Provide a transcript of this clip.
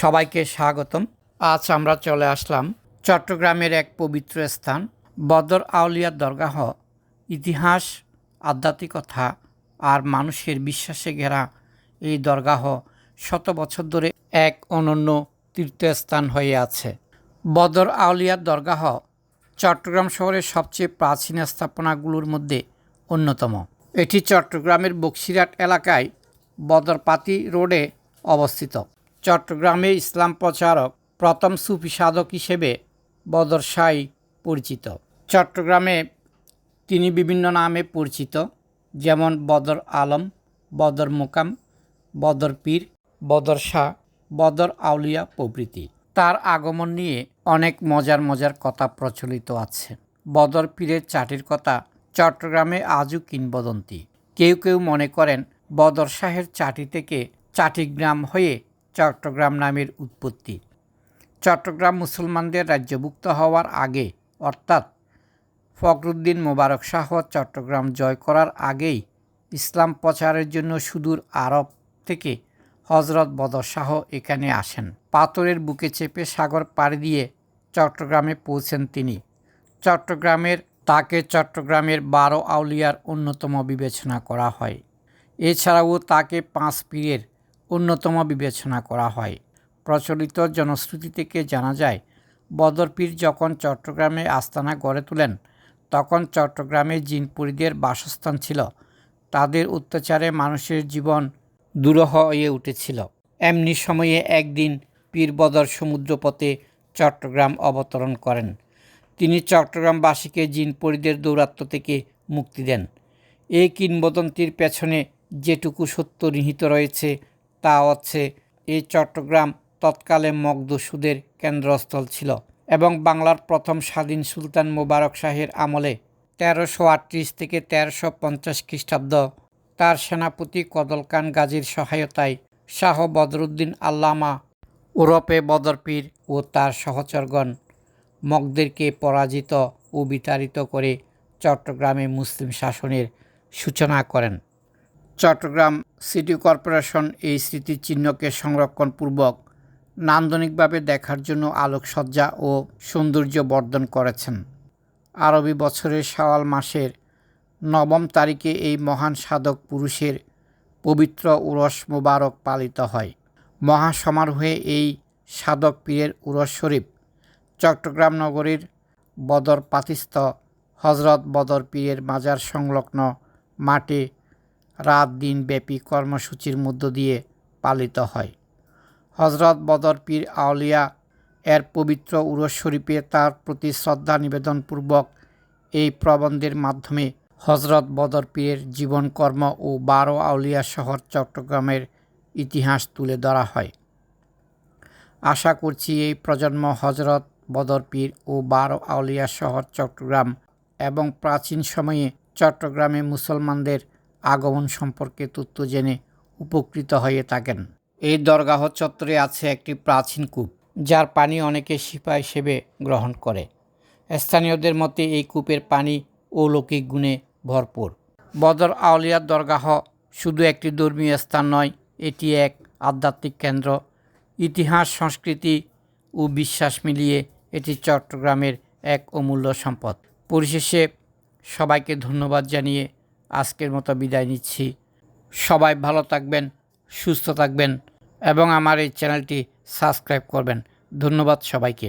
সবাইকে স্বাগতম। আজ আমরা চলে আসলাম চট্টগ্রামের এক পবিত্র স্থান, বদর আউলিয়া দরগাহ। ইতিহাস, আধ্যাত্মিকতা আর মানুষের বিশ্বাসে ঘেরা এই দরগাহ শত বছর ধরে এক অনন্য তীর্থস্থান হয়ে আছে। বদর আউলিয়া দরগাহ চট্টগ্রাম শহরের সবচেয়ে প্রাচীন স্থাপনাগুলোর মধ্যে অন্যতম। এটি চট্টগ্রামের বক্সিরহাট এলাকায় বদরপাতি রোডে অবস্থিত। চট্টগ্রামে ইসলাম প্রচারক প্রথম সুফি সাধক হিসেবে বদর শাহী পরিচিত। চট্টগ্রামে তিনি বিভিন্ন নামে পরিচিত, যেমন বদর আলম, বদর মোকাম, বদর পীর, বদর শাহ, বদর আউলিয়া প্রভৃতি। তার আগমন নিয়ে অনেক মজার মজার কথা প্রচলিত আছে। বদর পীরের চাটির কথা চট্টগ্রামে আজও কিংবদন্তি। কেউ কেউ মনে করেন, বদর শাহের চাটি থেকে চাটিগ্রাম হয়ে চট্টগ্রাম নামের উৎপত্তি। চট্টগ্রাম মুসলমানদের রাজ্যভুক্ত হওয়ার আগে, অর্থাৎ ফখরুদ্দিন মোবারক শাহ চট্টগ্রাম জয় করার আগেই ইসলাম প্রচারের জন্য সুদূর আরব থেকে হজরত বদর শাহ এখানে আসেন। পাথরের বুকে চেপে সাগর পাড়ি দিয়ে চট্টগ্রামে পৌঁছেন তিনি। চট্টগ্রামের, তাকে চট্টগ্রামের বারো আউলিয়ার অন্যতম বিবেচনা করা হয়। এছাড়াও তাকে পাঁচ পীরের অন্যতম বিবেচনা করা হয়। প্রচলিত জনশ্রুতি থেকে জানা যায় বদর পীর যখন চট্টগ্রামে আস্তানা গড়ে তোলেন, তখন চট্টগ্রামে জিনপুরীদের বাসস্থান ছিল। তাদের অত্যাচারে মানুষের জীবন দুরহ হয়ে উঠেছিল। এমনি সময়ে একদিন পীর বদর সমুদ্রপথে চট্টগ্রাম অবতরণ করেন। তিনি চট্টগ্রামবাসীকে জিনপরিদের দৌরাত্ম্য থেকে মুক্তি দেন। এই কিংবদন্তির পেছনে যেটুকু সত্য নিহিত রয়েছে তা হচ্ছে এই চট্টগ্রাম তৎকালে মগদসুদের কেন্দ্রস্থল ছিল এবং বাংলার প্রথম স্বাধীন সুলতান মোবারক শাহের আমলে তেরোশো আটত্রিশ থেকে তেরোশো পঞ্চাশ খ্রিস্টাব্দ তার সেনাপতি কদল খান গাজীর সহায়তায় শাহ বদরুদ্দিন আল্লামা ওরপে বদরপীর ও তার সহচরগণ মগদেরকে পরাজিত ও বিতাড়িত করে চট্টগ্রামে মুসলিম শাসনের সূচনা করেন। চট্টগ্রাম সিটি কর্পোরেশন এই স্মৃতিচিহ্নকে সংরক্ষণপূর্বক নান্দনিকভাবে দেখার জন্য আলোকসজ্জা ও সৌন্দর্য বর্ধন করেছেন। আরবি বছরের শাওয়াল মাসের নবম তারিখে এই মহান সাধক পুরুষের পবিত্র উরস মোবারক পালিত হয়। মহাসমারোহে এই সাধক পীরের উরস শরীফ চট্টগ্রাম নগরীর বদর পাতিস্থ হজরত বদর পীরের মাজার সংলগ্ন মাঠে রাত দিন ব্যাপী কর্মসূচির মধ্য দিয়ে পালিত হয়। হজরত বদর পীর আউলিয়া এর পবিত্র উরস শরীফে তার প্রতি শ্রদ্ধা নিবেদনপূর্বক এই প্রবন্ধের মাধ্যমে হজরত বদর পীরের জীবনকর্ম ও বারো আউলিয়া শহর চট্টগ্রামের ইতিহাস তুলে ধরা হয়। আশা করছি এই প্রজন্ম হজরত বদর পীর ও বারো আউলিয়া শহর চট্টগ্রাম এবং প্রাচীন সময়ে চট্টগ্রামে মুসলমানদের আগমন সম্পর্কে তথ্য জেনে উপকৃত হয়ে থাকেন। এই দরগাহ চত্বরে আছে একটি প্রাচীন কূপ, যার পানি অনেকে শিপা হিসেবে গ্রহণ করে। স্থানীয়দের মতে এই কূপের পানি অলৌকিক গুণে ভরপুর। বদর আউলিয়ার দরগাহ শুধু একটি ধর্মীয় স্থান নয়, এটি এক আধ্যাত্মিক কেন্দ্র। ইতিহাস, সংস্কৃতি ও বিশ্বাস মিলিয়ে এটি চট্টগ্রামের এক অমূল্য সম্পদ। পরিশেষে সবাইকে ধন্যবাদ জানিয়ে আজকের মতো বিদায় নিচ্ছি। সবাই ভালো থাকবেন, সুস্থ থাকবেন এবং আমার এই চ্যানেলটি সাবস্ক্রাইব করবেন। ধন্যবাদ সবাইকে।